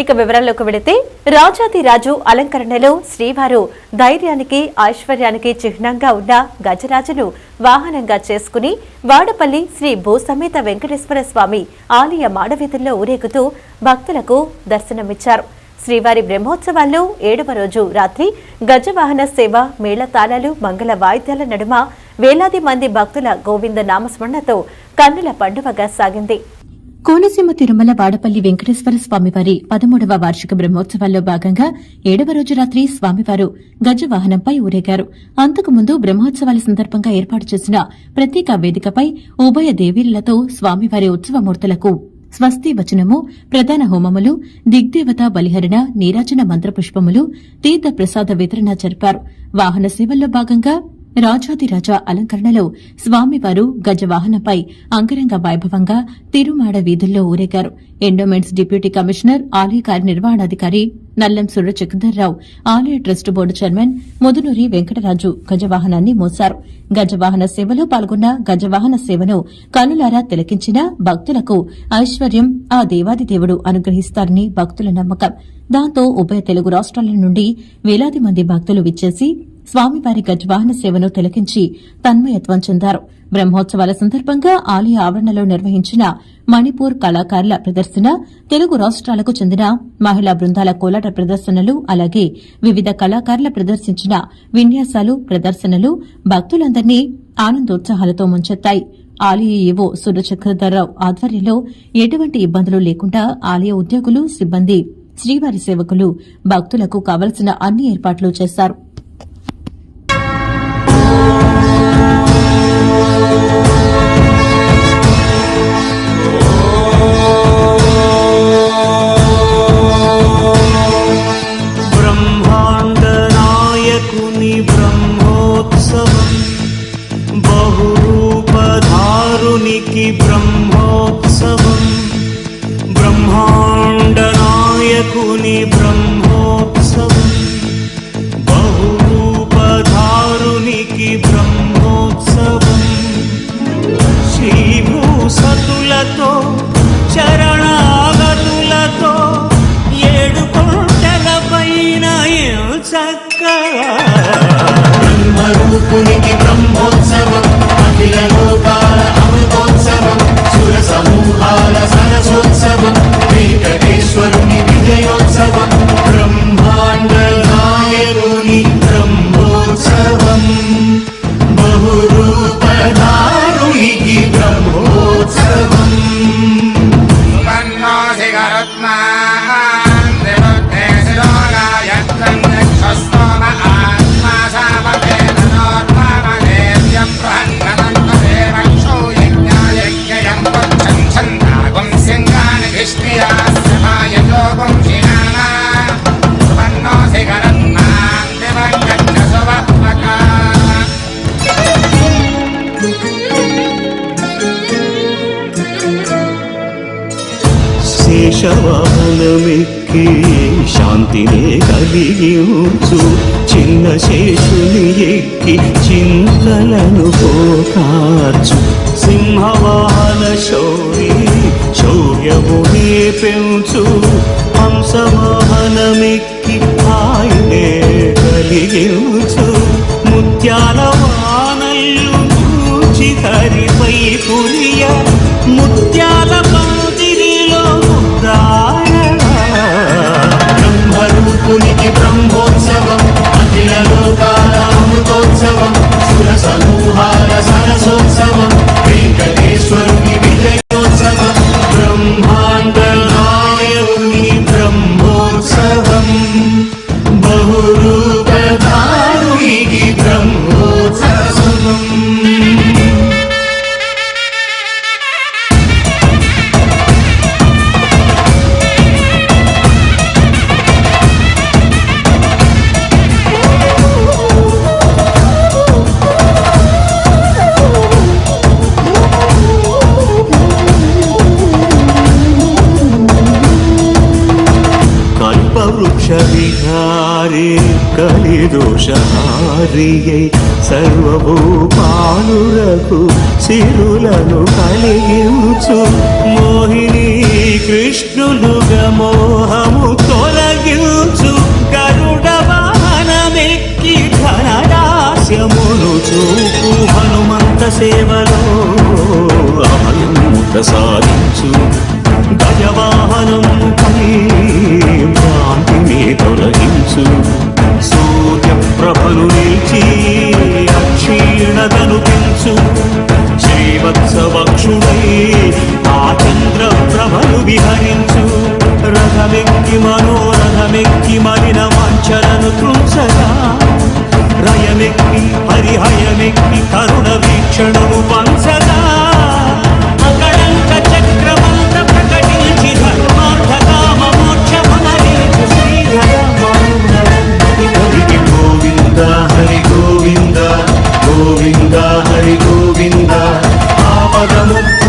ఇక వివరాల్లోకి వెళితే రాజాది రాజు అలంకరణలో శ్రీవారు ధైర్యానికి ఐశ్వర్యానికి చిహ్నంగా ఉన్న గజరాజును వాహనంగా చేసుకుని వాడపల్లి శ్రీ భూసమేత వెంకటేశ్వర స్వామి ఆలయ మాడవీధుల్లో ఊరేగుతూ భక్తులకు దర్శనమిచ్చారు. శ్రీవారి బ్రహ్మోత్సవాల్లో ఏడవ రోజు రాత్రి గజవాహన సేవ మేళతాళాలు మంగళ వాయిద్యాల నడుమ వేలాది మంది భక్తుల గోవింద నామస్మరణతో కన్నుల పండువగా సాగింది. కోనసీమ తిరుమల వాడపల్లి వెంకటేశ్వర స్వామివారి పదమూడవ వార్షిక బ్రహ్మోత్సవాల్లో భాగంగా ఏడవ రోజు రాత్రి స్వామివారు గజవాహనంపై ఊరేగారు. అంతకుముందు బ్రహ్మోత్సవాల సందర్భంగా ఏర్పాటు చేసిన ప్రత్యేక వేదికపై ఉభయ దేవీలతో స్వామివారి ఉత్సవమూర్తులకు స్వస్తి వచనము ప్రధాన హోమములు దిగ్దేవత బలిహరణ నీరాజన మంత్రపుష్పములు తీర్థ ప్రసాద వితరణ జరిపారు. వాహన సేవల్లో భాగంగా రాజాదిరాజా అలంకరణలో స్వామివారు గజవాహనంపై అంగరంగ వైభవంగా తిరుమాడ వీధుల్లో ఊరేగారు. ఎండోమెంట్స్ డిప్యూటీ కమిషనర్ ఆలయ కార్యనిర్వహణాధికారి నల్లం సుర చక్రధర్రావు ఆలయ trust board chairman Mudunuri Venkataraju గజవాహనాన్ని మోశారు. గజవాహన సేవలో పాల్గొన్న గజవాహన సేవను కనులారా తిలకించిన భక్తులకు ఐశ్వర్యం ఆ దేవాది దేవుడు అనుగ్రహిస్తారని భక్తుల నమ్మకం. దాంతో ఉభయ తెలుగు రాష్ట్రాల నుండి వేలాది మంది భక్తులు విచ్చేసి స్వామివారి గజవాహన సేవను తిలకించి తన్మయత్వం చెందారు. బ్రహ్మోత్సవాల సందర్భంగా ఆలయ ఆవరణలో నిర్వహించిన మణిపూర్ కళాకారుల ప్రదర్శన తెలుగు రాష్ట్రాలకు చెందిన మహిళా బృందాల కోలాట ప్రదర్శనలు అలాగే వివిధ కళాకారుల ప్రదర్శించిన విన్యాసాలు ప్రదర్శనలు భక్తులందరినీ ఆనందోత్సాహాలతో ముంచెత్తాయి. ఆలయ ఏవో సురచక్రధర్రావు ఆధ్వర్యంలో ఎటువంటి ఇబ్బందులు లేకుండా ఆలయ ఉద్యోగులు సిబ్బంది శ్రీవారి సేవకులు భక్తులకు కావలసిన అన్ని ఏర్పాట్లు చేశారు. బ్రహ్మోత్సవం బ్రహ్మాండనాయకుని బ్రహ్మోత్సవం బ్రహ్మోత్సవం సువర్ణోధిగరుత్మాన్ శేషవాహనమెక్కి శాంతినే కలిగించు. చిన్న శేషుని ఎక్కి చింతలను పోకార్చు. సింహవాహన శౌరి శౌర్యమునే పెంచు. హంసవాహనమెక్కి ఆయనే కలిగించు. ముత్యాల వానల్లు చూచి హరిపై పురియ ముత్యాల మోక్షహారిயை సర్వభూపానులకు సిరులను కలిగించు. మోహిని కృష్ణులుగా మోహము తొలగించు. గరుడ వాహనమెక్కి చూపు. హనుమంత సేవలో అమయం ప్రసాదించు గజవాహనం భ్రాంతిని తొలగించు. ప్రభలు నిలిచి క్షీణతను పెంచు. శ్రీవత్సవక్షుడై ఆ చంద్ర ప్రభలు విహరించు. రథమెక్కి మనోరథమెక్కి మలిన వాంఛలను తృంచగా. రయమెక్కి హరిహయమెక్కి కరుణ వీక్షణము పంచగా. గోవింద హరి గోవింద ఆపద ముక్కుల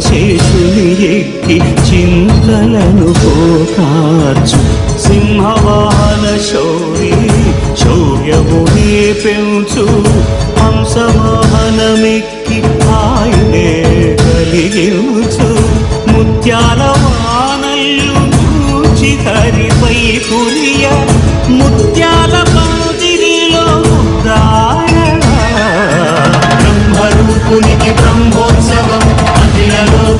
శేషుని ఎక్కి చింతలను పోకార్చు సింహవాహన శౌరి శౌర్యమునే పెంచు హంసవాహనమెక్కి ఆయనే కలిగించు. ముత్యాల వానల్లు చూచి హరిపై పురియ ముత్యాల పందిరిలో బ్రహ్మరూపునికి బ్రహ్మోత్సవం Hello.